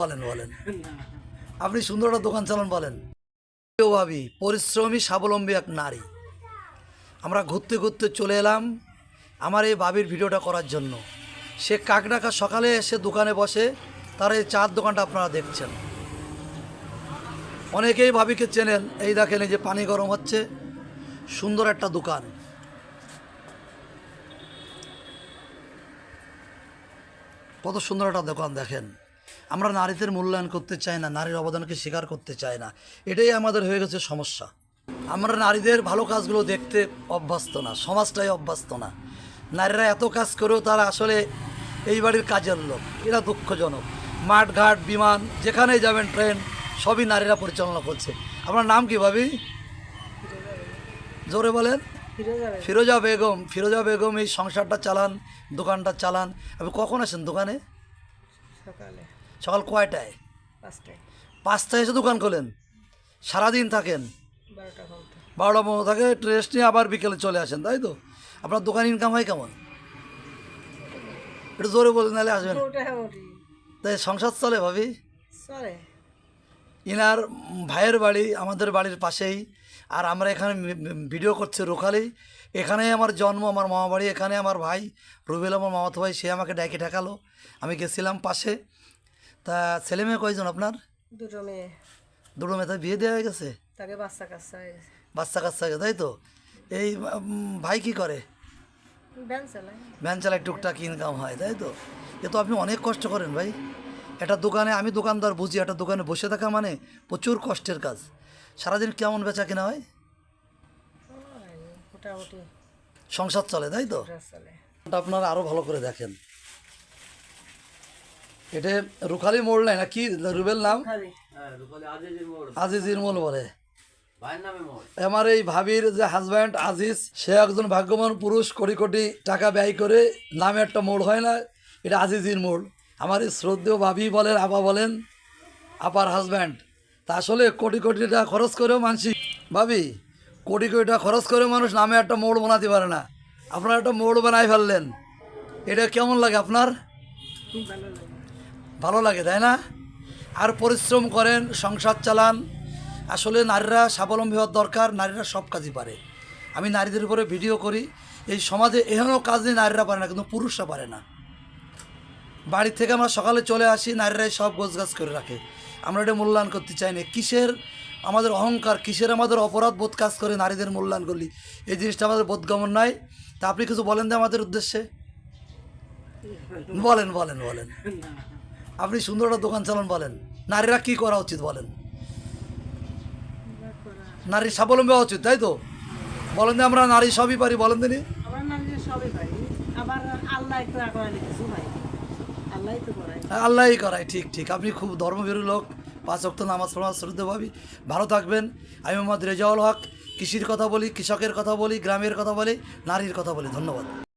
বলেন বলেন। আপনি সুন্দর একটা দোকান চালান, বলেন। ভাবি, পরিশ্রমী, স্বাবলম্বী এক নারী। আমরা ঘুরতে ঘুরতে চলে এলাম আমার এই ভাবির ভিডিওটা করার জন্য। সে কাকডাকা সকালে এসে দোকানে বসে তার এই চার দোকানটা আপনারা দেখছেন। অনেকেই ভাবিকে চেনেন, এই দেখেন এই যে পানি গরম হচ্ছে। সুন্দর একটা দোকান। কত সুন্দর একটা দোকান দেখেন। আমরা নারীদের মূল্যায়ন করতে চাই না, নারীর অবদানকে স্বীকার করতে চাই না। এটাই আমাদের হয়ে গেছে সমস্যা। আমরা নারীদের ভালো কাজগুলো দেখতে অভ্যস্ত না, সমাজটাই অভ্যস্ত না। নারীরা এত কাজ করেও তারা আসলে এই বাড়ির কাজের লোক। এরা দুঃখজনক। মাঠঘাট, বিমান, যেখানেই যাবেন ট্রেন, সবই নারীরা পরিচালনা করছে। আপনার নাম কি ভাবি? জোরে বলেন। ফিরোজা বেগম ফিরোজা বেগম এই সংসারটা চালান, দোকানটা চালান। আপনি কখন আসেন দোকানে? সকালে। সকাল কয়টায়? পাঁচটায়। এসে দোকান খোলেন? সারাদিন থাকেন? বারোটা পনেরো থাকে রেস্ট নিয়ে আবার বিকেলে চলে আসেন তাই তো? আপনার দোকান ইনকাম হয় কেমন? একটু জোরে বলেন নাহলে আসবেন। তাই সংসার চলে ভাবি? ইনার ভাইয়ের বাড়ি আমাদের বাড়ির পাশেই আর আমরা এখানে ভিডিও করছি রোখালি। এখানেই আমার জন্ম আমার মামা বাড়ি এখানে আমার ভাই রুবেল আমার মামাতো ভাই সে আমাকে ডাকে ঠেকালো। আমি গেছিলাম পাশে তা ছেলে মেয়ে কয়জন আপনার? দুটো মেয়ে। দুটো মেয়ে তাই বিয়ে দেওয়া হয়ে গেছে? তাকে বাচ্চা কাচ্চা হয়ে গেছে। বাচ্চা কাচ্চাকে তাই তো? এই ভাই কি করে? ভ্যান চালায়। ভ্যান চালায় টুকটাক ইনকাম হয় তাই তো? এ তো আপনি অনেক কষ্ট করেন ভাই। একটা দোকানে আমি দোকানদার বুঝি একটা দোকানে বসে থাকা মানে প্রচুর কষ্টের কাজ। সারাদিন কেমন বেচা কিনা হয়? মোটামুটি। সংসার চলে তাই তো? আপনারা আরও ভালো করে দেখেন। এটা রুখালি মোড় নাই না কি রুবেল নাম? খালি আজিজ ইরমল বলে। মোড়। আমার এই ভাবির যে হাজব্যান্ড আজিজ সে একজন ভাগ্যবান পুরুষ কোটি কোটি টাকা ব্যয় করে নামে একটা মোড় হয় না এটা আজিজির মোড়। আমার এই শ্রদ্ধেয় ভাবি বলেন আপা বলেন আপার হাজব্যান্ড তা আসলে কোটি কোটি টাকা খরচ করেও মানসি ভাবি কোটি কোটি টাকা খরচ করে মানুষ নামে একটা মোড় বানাতে পারে না। আপনারা একটা মোড় বানাই ফেললেন। এটা কেমন লাগে আপনার? খুব ভালো লাগে। ভালো লাগে, তাই না? আর পরিশ্রম করেন, সংসার চালান। আসলে নারীরা স্বাবলম্বী হওয়ার দরকার, নারীরা সব কাজই পারে। আমি নারীদের উপরে ভিডিও করি, এই সমাজে এহেনও কাজ নেই নারীরা পারে না, কিন্তু পুরুষরা পারে না। বাড়ি থেকে আমরা সকালে চলে আসি নারীরাই সব গোছগাছ করে রাখে। আমরা এটা মূল্যায়ন করতে চাই না। কিসের আমাদের অহংকার, কিসের আমাদের অপরাধ বোধ কাজ করে নারীদের মূল্যায়ন করলি? এই জিনিসটা আমাদের বোধগমন নয়। তা আপনি কিছু বলেন যে আমাদের উদ্দেশ্যে। বলেন বলেন বলেন। আপনি সুন্দর একটা দোকান চালান বলেন। নারীরা কি করা উচিত বলেন? নারী স্বাবলম্বী হওয়া উচিত তাই তো? বলেন যে আমরা নারী সবই পারি বলেন দিনি আমার নাম যে সবই পারি। আবার আল্লাহ করাই আল্লাহই করায়। ঠিক ঠিক। আপনি খুব ধর্মভীরু লোক। পাঁচ অক্ট নামাজ পড়া শ্রদ্ধা ভাবি। ভালো থাকবেন। আমি মোহাম্মদ রেজাউল হক। কৃষির কথা বলি কৃষকের কথা বলি গ্রামের কথা বলি নারীর কথা বলি। ধন্যবাদ।